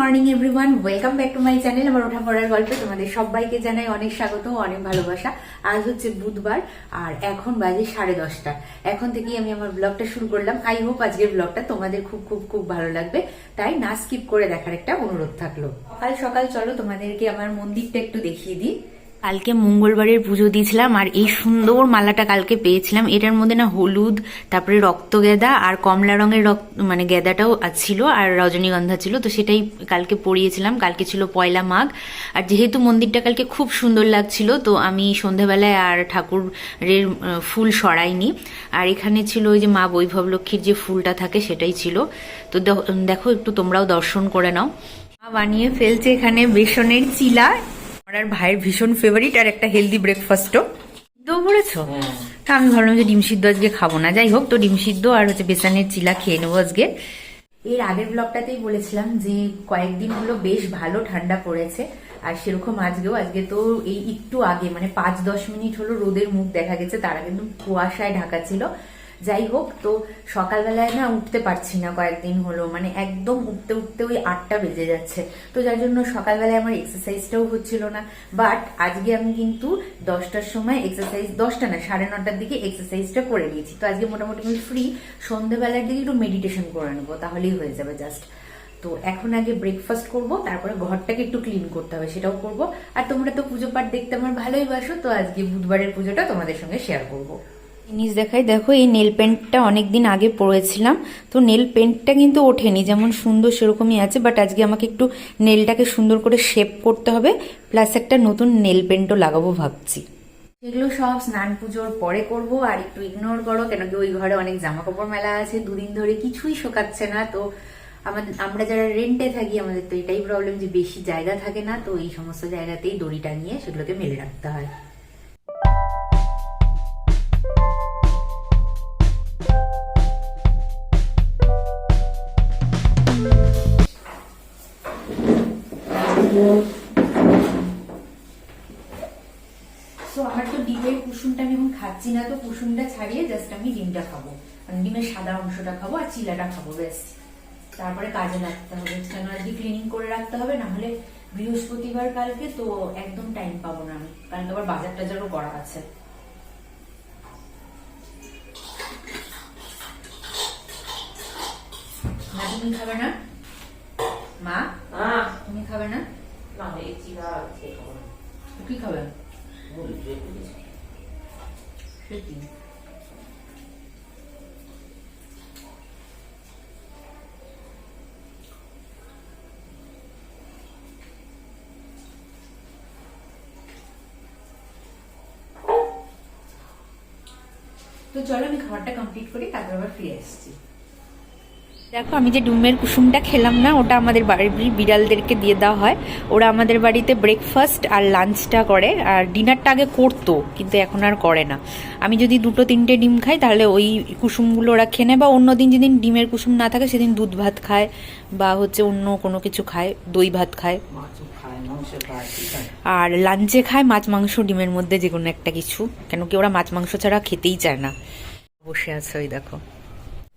Morning everyone welcome back to my channel আমার ওঠা পড়ার গল্পে তোমাদের সবাইকে জানাই অনেক স্বাগত, অনেক ভালোবাসা। আজ হচ্ছে বুধবার, আর এখন বাজে সাড়ে দশটা। এখন থেকেই আমি আমার ব্লগটা শুরু করলাম। আই হোপ আজকের ব্লগটা তোমাদের খুব খুব খুব ভালো লাগবে। তাই না স্কিপ করে দেখার একটা অনুরোধ থাকল। সকাল সকাল, চলো তোমাদেরকে আমার মন্দিরটা একটু দেখিয়ে দিই। কালকে মঙ্গলবারের পুজো দিয়েছিলাম, আর এই সুন্দর মালাটা কালকে পেয়েছিলাম। এটার মধ্যে না হলুদ, তারপরে রক্ত গেঁদা, আর কমলা রঙের রক্ত মানে গেঁদাটাও ছিল, আর রজনীগন্ধা ছিল, তো সেটাই কালকে পরিয়েছিলাম। কালকে ছিল পয়লা মাঘ। আর যেহেতু মন্দিরটা কালকে খুব সুন্দর লাগছিল, তো আমি সন্ধেবেলায় আর ঠাকুরের ফুল সরাইনি। আর এখানে ছিল ওই যে মা বৈভব লক্ষ্মীর যে ফুলটা থাকে, সেটাই ছিল। তো দেখ- একটু তোমরাও দর্শন করে নাও। মা বানিয়ে ফেলছে এখানে বেসনের চিলা। আমার আর ভাইয়ের ভীষণ ফেভারিট আর একটা হেলদি ব্রেকফাস্টও পড়েছো? তা আমি ভাবলাম যে ডিম সিদ্ধ আজকে খাব না। যাই হোক তো ডিম সিদ্ধ আর হচ্ছে বেসনের চিলা খেয়ে নেব আজকে। এর আগের ব্লগটাতেই বলেছিলাম যে কয়েকদিন হলো বেশ ভালো ঠান্ডা পড়েছে আর সেরকম আজকেও আজকে তো এই একটু আগে মানে পাঁচ দশ মিনিট হলো রোদের মুখ দেখা গেছে তারা কিন্তু কুয়াশায় ঢাকা ছিল। যাই হোক, তো সকালবেলায় না উঠতে পারছি না কয়েকদিন হলো। মানে একদম উঠতে উঠতে ওই আটটা বেজে যাচ্ছে। তো যার জন্য সকালবেলায় আমার এক্সারসাইজটাও হচ্ছিল না। বাট আজকে আমি কিন্তু দশটার সময় এক্সারসাইজ দশটা না, সাড়ে নটার দিকে এক্সারসাইজটা করে নিয়েছি। তো আজকে মোটামুটি আমি ফ্রি সন্ধ্যেবেলার দিকে একটু মেডিটেশন করে নেব, তাহলেই হয়ে যাবে জাস্ট তো এখন আগে ব্রেকফাস্ট করব, তারপরে ঘরটাকে একটু ক্লিন করতে হবে, সেটাও করব। আর তোমরা তো পুজো পাঠ দেখতে আমার ভালোই বাসো, তো আজকে বুধবারের পুজোটা তোমাদের সঙ্গে শেয়ার করব। জিনিস দেখাই, দেখো এই নেল পেন্টটা অনেকদিন আগে পড়েছিলাম তো নেল পেন্টটা কিন্তু ওঠেনি, যেমন সুন্দর সেরকমই আছে বাট আজকে আমাকে একটু নেলটাকে সুন্দর করে শেপ করতে হবে প্লাস একটা নতুন নেল পেন্টও লাগাবো ভাবছি। এগুলো সব স্নান পুজোর পরে করব, আর একটু ইগনোর করো, কেন কি ওই ঘরে অনেক জামা কাপড় মেলা আছে, দুদিন ধরে কিছুই শোকাচ্ছে না, তো আমাদের আমরা যারা রেন্টে থাকি, আমাদের তো এটাই প্রবলেম যে বেশি জায়গা থাকে না, তো এই সমস্ত জায়গাতেই দড়ি টাঙিয়ে সেগুলোকে মেলে রাখতে হয়। সো আমার তো ডিমের কুসুমটা আমি এখন খাচ্ছি না তো কুসুমটা ছাড়িয়ে জাস্ট আমি ডিমটা খাব। ডিমের সাদা অংশটা খাব আর চিলাটা খাব ব্যাস। তারপরে কাজে লাগতে হবে কেন আজকে ক্লিনিং করে রাখতে হবে? না হলে বৃহস্পতিবার কালকে তো একদম টাইম পাবো না আমি কালকে আবার বাজার টাজারও করা আছে। মা তুমি খাবে না? মা। তুমি খাবে না? কি। সত্যি তো চলো আমি খাবারটা কমপ্লিট করি তারপর আবার ফিরে আসছি দেখো, আমি যে ডুমের কুসুমটা খেলাম না, ওটা আমাদের বাড়ির বিড়ালদেরকে দিয়ে দেওয়া হয়। ওরা আমাদের বাড়িতে ব্রেকফাস্ট আর লাঞ্চটা করে, আর ডিনারটা আগে করতো, কিন্তু এখন আর করে না। আমি যদি দুটো তিনটে ডিম খাই, তাহলে ওই কুসুমগুলো ওরা খেয়ে বা অন্য দিন যেদিন ডিমের কুসুম না থাকে, সেদিন দুধ ভাত খায়, বা হচ্ছে অন্য কোনো কিছু খায়, দই ভাত খায়। আর লাঞ্চে খায় মাছ, মাংস, ডিমের মধ্যে যে কোনো একটা কিছু, কেন কি ওরা মাছ, মাংস ছাড়া খেতেই চায় না। বসে আছে ওই দেখো।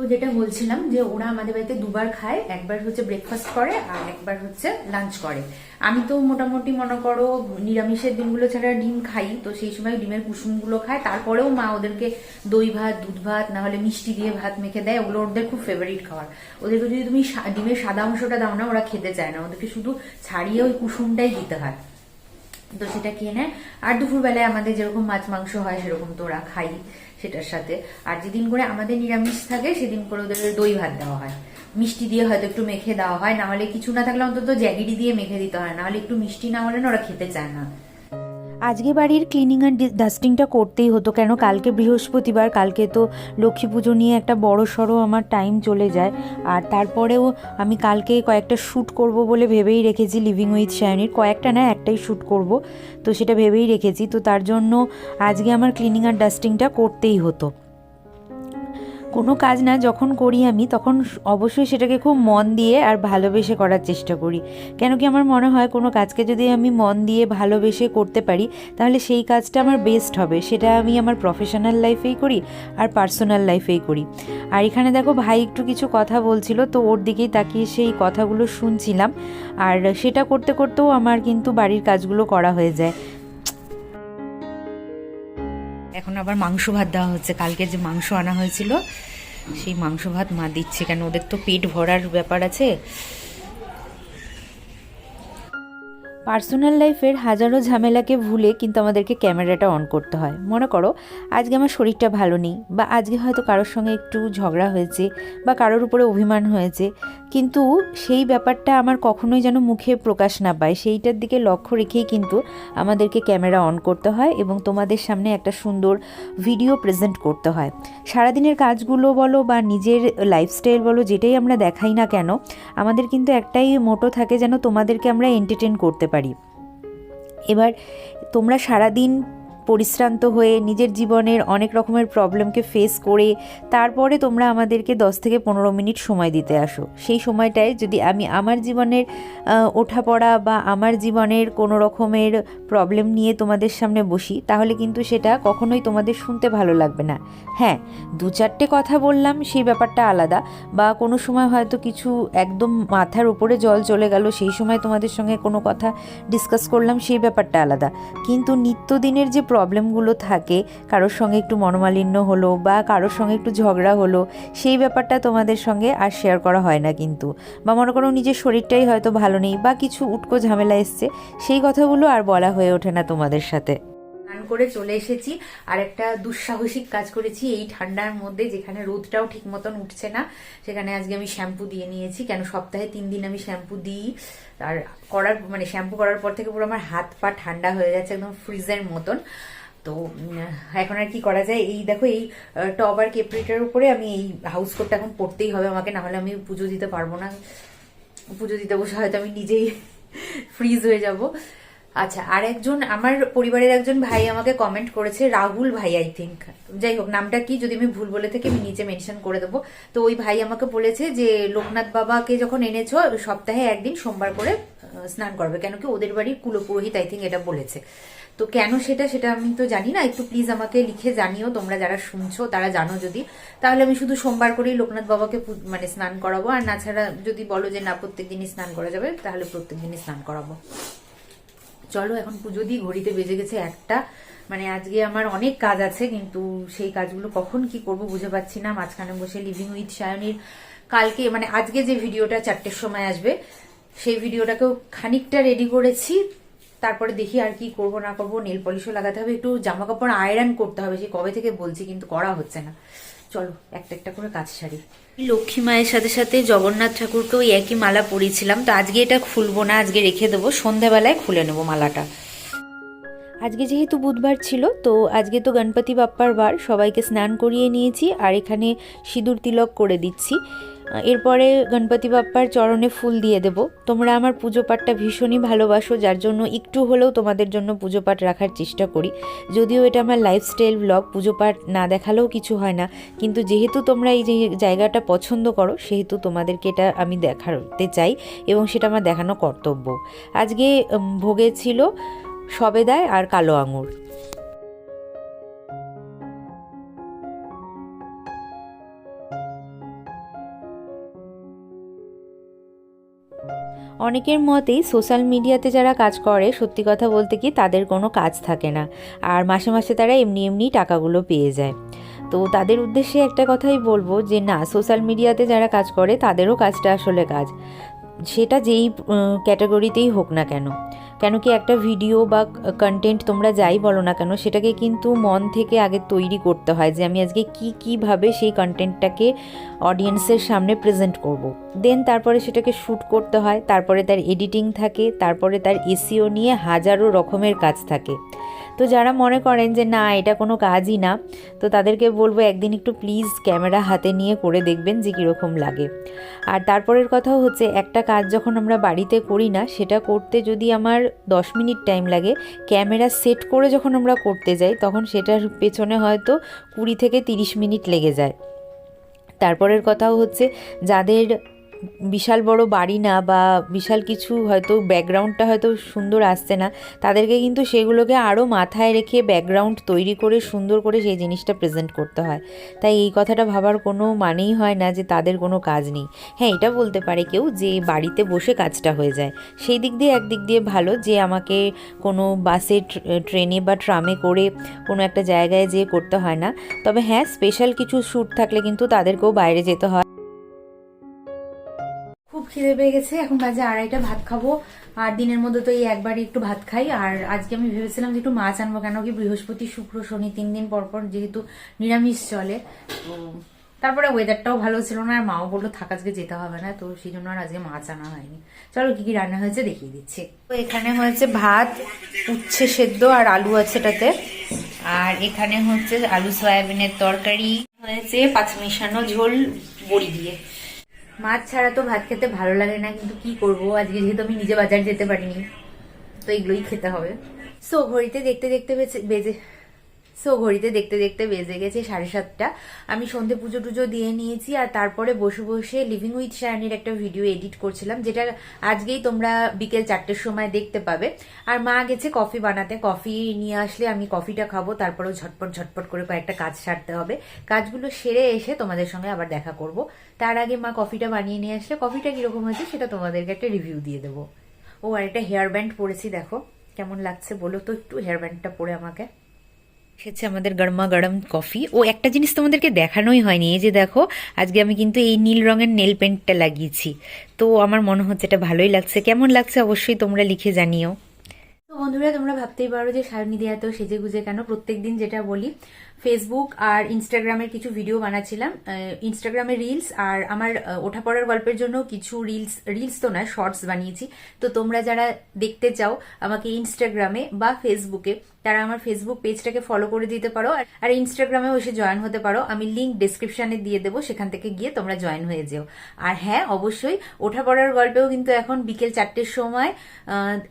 তো যেটা বলছিলাম যে ওরা আমাদের বাড়িতে দুবার খায়, একবার হচ্ছে ব্রেকফাস্ট করে আর একবার হচ্ছে লাঞ্চ করে। আমি তো মোটামুটি মনে করো নিরামিষের দিনগুলো ছাড়া ডিম খাই, তো সেই সময় ডিমের কুসুমগুলো খায়। তারপরেও মা ওদেরকে দই ভাত, দুধ ভাত, না হলে মিষ্টি দিয়ে ভাত মেখে দেয়। ওগুলো ওদের খুব ফেভারিট খাবার। ওদেরকে যদি তুমি ডিমের সাদা অংশটা দাও না, ওরা খেতে চায় না। ওদেরকে শুধু ছাড়িয়ে ওই কুসুমটাই দিতে হয়। তো সেটা খেয়ে নেয়। আর দুপুরবেলায় আমাদের যেরকম মাছ মাংস হয়, সেরকম তো ওরা খাই সেটার সাথে। আর যেদিন করে আমাদের নিরামিষ থাকে, সেদিন করে ওদের দই ভাত দেওয়া হয়। মিষ্টি দিয়ে হয়তো একটু মেখে দেওয়া হয়, না হলে কিছু না থাকলে অন্তত জ্যাগিডি দিয়ে মেখে দিতে হয়। না হলে একটু মিষ্টি না হলে ওরা খেতে চায় না। আজকে বাড়ির ক্লিনিং আর ডাস্টিংটা করতেই হতো, কেন কালকে বৃহস্পতিবার, কালকে তো লক্ষ্মী পুজো নিয়ে একটা বড় সড়ো আমার টাইম চলে যায়। আর তারপরেও আমি কালকে কয়েকটা শ্যুট করব বলে ভেবেই রেখেছি লিভিং উইথ শায়নির কয়েকটা না, একটাই শ্যুট করব, তো সেটা ভেবেই রেখেছি। তো তার জন্য আজকে আমার ক্লিনিং আর ডাস্টিংটা করতেই হতো। কোনো কাজ না যখন করি আমি, তখন অবশ্যই সেটাকে খুব মন দিয়ে আর ভালোবেসে করার চেষ্টা করি। কেন কি আমার মনে হয় কোনো কাজকে যদি আমি মন দিয়ে ভালোবেসে করতে পারি, তাহলে সেই কাজটা আমার বেস্ট হবে। সেটা আমি আমার প্রফেশনাল লাইফেই করি আর পার্সোনাল লাইফেই করি। আর এখানে দেখো ভাই একটু কিছু কথা বলছিল, তো ওর দিকেই তাকিয়ে সেই কথাগুলো শুনছিলাম। আর সেটা করতে করতেও আমার কিন্তু বাড়ির কাজগুলো করা হয়ে যায়। এখন আবার মাংস ভাত দেওয়া হচ্ছে। কালকে যে মাংস আনা হয়েছিল, সেই মাংস ভাত মা দিচ্ছে কেন? ওদের তো পেট ভরার ব্যাপার আছে। পার্সোনাল লাইফের হাজারো ঝামেলাকে ভুলে কিন্তু আমাদেরকে ক্যামেরাটা অন করতে হয়। মনে করো, আজকে আমার শরীরটা ভালো নেই বা আজকে হয়তো কারোর সঙ্গে একটু ঝগড়া হয়েছে বা কারোর উপরে অভিমান হয়েছে, কিন্তু সেই ব্যাপারটা আমার কখনোই যেন মুখে প্রকাশ না পায়। সেইটার দিকে লক্ষ্য রেখেই কিন্তু আমাদেরকে ক্যামেরা অন করতে হয় এবং তোমাদের সামনে একটা সুন্দর ভিডিও প্রেজেন্ট করতে হয়। সারাদিনের কাজগুলো বলো বা নিজের লাইফস্টাইল বলো, যেটাই আমরা দেখাই না কেন, আমাদের কিন্তু একটাই মোটো থাকে যেন তোমাদেরকে আমরা এন্টারটেন করতে পারি। এবার তোমরা সারাদিন পরিশ্রান্ত হয়ে নিজের জীবনের অনেক রকমের প্রবলেমকে ফেস করে তারপরে তোমরা আমাদেরকে দশ থেকে পনেরো মিনিট সময় দিতে আসো। সেই সময়টায় যদি আমি আমার জীবনের ওঠাপড়া বা আমার জীবনের কোনো রকমের প্রবলেম নিয়ে তোমাদের সামনে বসি, তাহলে কিন্তু সেটা কখনোই তোমাদের শুনতে ভালো লাগবে না। হ্যাঁ দু চারটে কথা বললাম, সেই ব্যাপারটা আলাদা বা কোনো সময় হয়তো কিছু একদম মাথার উপরে জল চলে গেল, সেই সময় তোমাদের সঙ্গে কোনো কথা ডিসকাস করলাম, সেই ব্যাপারটা আলাদা। কিন্তু নিত্যদিনের যে প্রবলেমগুলো থাকে, কারোর সঙ্গে একটু মনোমালিন্য হলো বা কারোর সঙ্গে একটু ঝগড়া হলো, সেই ব্যাপারটা তোমাদের সঙ্গে আর শেয়ার করা হয় না কিন্তু। বা মনে করো নিজের শরীরটাই হয়তো ভালো নেই বা কিছু উটকো ঝামেলা এসছে, সেই কথাগুলো আর বলা হয়ে ওঠে না তোমাদের সাথে। স্নান করে চলে এসেছি। আর একটা দুঃসাহসিক কাজ করেছি এই ঠান্ডার মধ্যে, যেখানে রোদটাও ঠিক মতন উঠছে না। সেখানে আজকে আমি শ্যাম্পু দিয়ে নিয়েছি, কেন সপ্তাহে তিন দিন আমি শ্যাম্পু দিই। আর করার মানে শ্যাম্পু করার পর থেকে পুরো আমার হাত পা ঠান্ডা হয়ে যাচ্ছে একদম ফ্রিজের মতন। তো এখন আর কি করা যায়? এই দেখো, এই টব আর কেপ্রিটার উপরে আমি এই হাউস কোটটা এখন পরতেই হবে আমাকে না হলে আমি পুজো দিতে পারব না। পুজো দিতে বসে হয়তো আমি নিজেই ফ্রিজ হয়ে যাব। আচ্ছা আর একজন আমার পরিবারের একজন ভাই আমাকে কমেন্ট করেছে, রাহুল ভাই আই থিঙ্ক যাই হোক, নামটা কি যদি আমি ভুল বলে থাকি, আমি নিচে মেনশন করে দেবো। তো ওই ভাই আমাকে বলেছে যে, লোকনাথ বাবাকে যখন এনেছো, সপ্তাহে একদিন সোমবার করে স্নান করবে। কেন কি ওদের বাড়ির কুলপুরোহিত আই থিঙ্ক এটা বলেছে। তো কেন সেটা সেটা আমি তো জানি না। একটু প্লিজ আমাকে লিখে জানিও, তোমরা যারা শুনছো, তারা জানো যদি। তাহলে আমি শুধু সোমবার করেই লোকনাথ বাবাকে মানে স্নান করাবো। আর নাছাড়া যদি বলো যে, না, প্রত্যেক দিনই স্নান করা যাবে, তাহলে প্রত্যেক দিনই স্নান করাবো। চলো, এখন পুজো দিই, ঘড়িতে বেজে গেছে একটা। মানে আজকে আমার অনেক কাজ আছে, কিন্তু সেই কাজগুলো কখন কি করব বুঝে পাচ্ছি না। মাঝখানে বসে লিভিং উইথ সায়নীর। কালকে মানে আজকে যে ভিডিওটা চারটের সময় আসবে, সেই ভিডিওটাকেও খানিকটা রেডি করেছি। তারপরে দেখি আর কি করব, না করব নেল পলিশও লাগাতে হবে, একটু জামা কাপড় আয়রন করতে হবে, সে কবে থেকে বলছি, কিন্তু করা হচ্ছে না। চলো, একটা একটা করে কাজ সারি। লক্ষ্মী মায়ের সাথে সাথে জগন্নাথ ঠাকুরকেও একই মালা পরিয়েছিলাম। তো আজকে এটা খুলবো না, আজকে রেখে দেবো। সন্ধ্যাবেলায় খুলে নেব মালাটা। আজকে যেহেতু বুধবার ছিল, তো আজকে তো গণপতি বাপ্পার বার। সবাইকে স্নান করিয়ে নিয়েছি, আর এখানে সিঁদুর তিলক করে দিচ্ছি। এরপরে গণপতি বাপ্পার চরণে ফুল দিয়ে দেব। তোমরা আমার পুজো পাঠটা ভীষণই ভালোবাসো, যার জন্য একটু হলেও তোমাদের জন্য পুজো পাঠ রাখার চেষ্টা করি। যদিও এটা আমার লাইফস্টাইল ব্লগ পুজো পাঠ না দেখালেও কিছু হয় না। কিন্তু যেহেতু তোমরা এই যে জায়গাটা পছন্দ করো, সেহেতু তোমাদেরকে এটা আমি দেখাতে চাই এবং সেটা আমার দেখানো কর্তব্য। আজকে ভোগে ছিল সবেদায় আর কালো আঙুর। অনেকের মতেই সোশ্যাল মিডিয়াতে যারা কাজ করে, সত্যি কথা বলতে কি তাদের কোনো কাজ থাকে না। আর মাসে মাসে তারা এমনি এমনি টাকাগুলো পেয়ে যায়। তো তাদের উদ্দেশ্যে একটা কথাই বলব যে, না, সোশ্যাল মিডিয়াতে যারা কাজ করে তাদেরও কাজটা আসলে কাজ। সেটা যেই ক্যাটাগরিতেই হোক না কেন। কেন কি একটা ভিডিও বা কন্টেন্ট তোমরা যাই বলো না কেন, সেটাকে কিন্তু মন থেকে আগে তৈরি করতে হয় যে আমি আজকে কি, কীভাবে সেই কন্টেন্টটাকে অডিয়েন্সের সামনে প্রেজেন্ট করব। দেন তারপরে সেটাকে শ্যুট করতে হয়, তারপরে তার এডিটিং থাকে, তারপরে তার এসিও নিয়ে হাজারো রকমের কাজ থাকে তো যারা মনে করেন যে না, এটা কোনো কাজই না, তো তাদেরকে বলব একদিন একটু প্লিজ ক্যামেরা হাতে নিয়ে করে দেখবেন যে কীরকম লাগে। আর তারপরের কথাও হচ্ছে, একটা কাজ যখন আমরা বাড়িতে করি না, সেটা করতে যদি আমার দশ মিনিট টাইম লাগে ক্যামেরা সেট করে যখন আমরা করতে যাই, তখন সেটার পেছনে হয়তো কুড়ি থেকে তিরিশ মিনিট লেগে যায়। তারপরের কথাও হচ্ছে, যাদের বিশাল বড় বাড়ি না বা বিশাল কিছু হয়তো ব্যাকগ্রাউন্ডটা হয়তো সুন্দর আসছে না, তাদেরকে কিন্তু সেগুলোকে আরও মাথায় রেখে ব্যাকগ্রাউন্ড তৈরি করে সুন্দর করে সেই জিনিসটা প্রেজেন্ট করতে হয়। তাই এই কথাটা ভাবার কোনো মানেই হয় না যে তাদের কোনো কাজ নেই। হ্যাঁ এটা বলতে পারে কেউ যে বাড়িতে বসে কাজটা হয়ে যায়। সেই দিক দিয়ে একদিক দিয়ে ভালো যে আমাকে কোনো বাসে ট্রেনে বা ট্রামে করে কোনো একটা জায়গায় যেয়ে করতে হয় না। তবে হ্যাঁ স্পেশাল কিছু শ্যুট থাকলে কিন্তু তাদেরকেও বাইরে যেতে হয়। খিদে পেয়ে গেছে। এখন বাজে আড়াইটা, ভাত খাব। আর দিনের মধ্যে তো এই একবারই একটু ভাত খাই। আর আজকে আমি ভেবেছিলাম যে একটু মাছ আনব কেন কি বৃহস্পতি, শুক্র, শনি তিন দিন পর পর যেহেতু নিরামিষ চলে। তো তারপরে ওয়েদারটাও ভালো ছিল না, আর মাও বলল, থাক, আজকে যেতে হবে না। তো সেই জন্য আর আজকে মাছ আনা হয়নি। চলো, কি কি রান্না হয়েছে দেখিয়ে দিচ্ছি। তো এখানে হয়েছে ভাত, উচ্ছে সেদ্ধ আর আলু আছে এটাতে। আর এখানে হচ্ছে আলু, সয়াবিনের তরকারি। হয়েছে পাঁচ মিশানো ঝোল বড়ি দিয়ে। মাছ ছাড়া তো ভাত খেতে ভালো লাগে না, কিন্তু কি করব? আজকে যেহেতু আমি নিজে বাজার যেতে পারিনি, তো এগুলোই খেতে হবে। সো ঘড়িতে দেখতে দেখতে বেজে- সো ঘড়িতে দেখতে দেখতে বেজে গেছে সাড়ে সাতটা। আমি সন্ধে পুজো টুজো দিয়ে নিয়েছি আর তারপরে বসে বসে লিভিং উইথ শায়নির একটা ভিডিও এডিট করছিলাম, যেটা আজকেই তোমরা বিকেল চারটের সময় দেখতে পাবে। আর মা গেছে কফি বানাতে। কফি নিয়ে আসলে আমি কফিটা খাব, তারপরেও ঝটপট ঝটপট করে কয়েকটা কাজ সারতে হবে। কাজগুলো সেরে এসে তোমাদের সঙ্গে আবার দেখা করব। তার আগে মা কফিটা বানিয়ে নিয়ে আসলে কফিটা কীরকম হয়েছে সেটা তোমাদেরকে একটা রিভিউ দিয়ে দেবো। ও, আর একটা হেয়ার ব্যান্ড পরেছি, দেখো। কেমন লাগছে বলো তো, একটু হেয়ার ব্যান্ডটা পরে আমাকে। এসেছে আমাদের গরমা গরম কফি। ও একটা জিনিস তোমাদেরকে দেখানোই হয়নি এই যে দেখো আজকে আমি কিন্তু এই নীল রঙের নেল পেন্টটা লাগিয়েছি। তো আমার মনে হচ্ছে এটা ভালোই লাগছে। কেমন লাগছে অবশ্যই তোমরা লিখে জানিও। তো বন্ধুরা তোমরা ভাবতেই পারো যে সায়নী দেয়া তো সেজে গুজে কেন? প্রত্যেকদিন যেটা বলি ফেসবুক আর ইনস্টাগ্রামের কিছু ভিডিও বানাচ্ছিলাম। ইনস্টাগ্রামে রিলস আর আমার আহ, ওঠা পড়ার গল্পের জন্য কিছু রিলস রিলস তো নয় শর্টস বানিয়েছি। তো তোমরা যারা দেখতে চাও আমাকে ইনস্টাগ্রামে বা ফেসবুকে তারা আমার ফেসবুক পেজটাকে ফলো করে দিতে পারো, আর- ইনস্টাগ্রামেও এসে জয়েন হতে পারো। আমি লিঙ্ক ডিসক্রিপশনে দিয়ে দেবো, সেখান থেকে গিয়ে তোমরা জয়েন হয়ে যেও। আর হ্যাঁ অবশ্যই ওঠা পড়ার গল্পেও কিন্তু এখন বিকেল চারটের সময়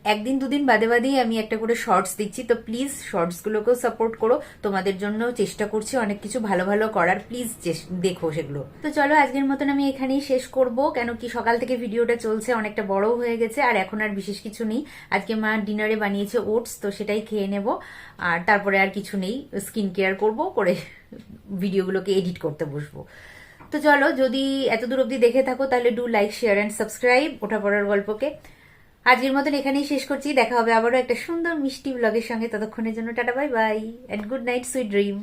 একদিন দুদিন বাদে বাদেই আমি একটা করে শর্টস দিচ্ছি। তো প্লিজ শর্টসগুলোকেও সাপোর্ট করো। তোমাদের জন্য চেষ্টা করছি অনেক কিছু ভালো ভালো করার। প্লিজ দেখো সেগুলো। তো চলো, আজকের মতন আমি এখানেই শেষ করব। কেন কি সকাল থেকে ভিডিওটা চলছে অনেকটা বড় হয়ে গেছে, আর এখন আর বিশেষ কিছু নেই। আজকে মা ডিনারে বানিয়েছে ওটস, তো সেটাই খেয়ে নেব। আর তারপরে আর কিছু নেই স্কিন কেয়ার করব, করে ভিডিওগুলোকে এডিট করতে বসবো। তো চলো, যদি এত দূর অব্দি দেখে থাকো, তাহলে do like share and subscribe ওঠা পড়ার গল্পকে। আজকের মতন এখানেই শেষ করছি, দেখা হবে আবারও একটা সুন্দর মিষ্টি ব্লগের সঙ্গে, ততক্ষণের জন্য tata bye bye and good night sweet dream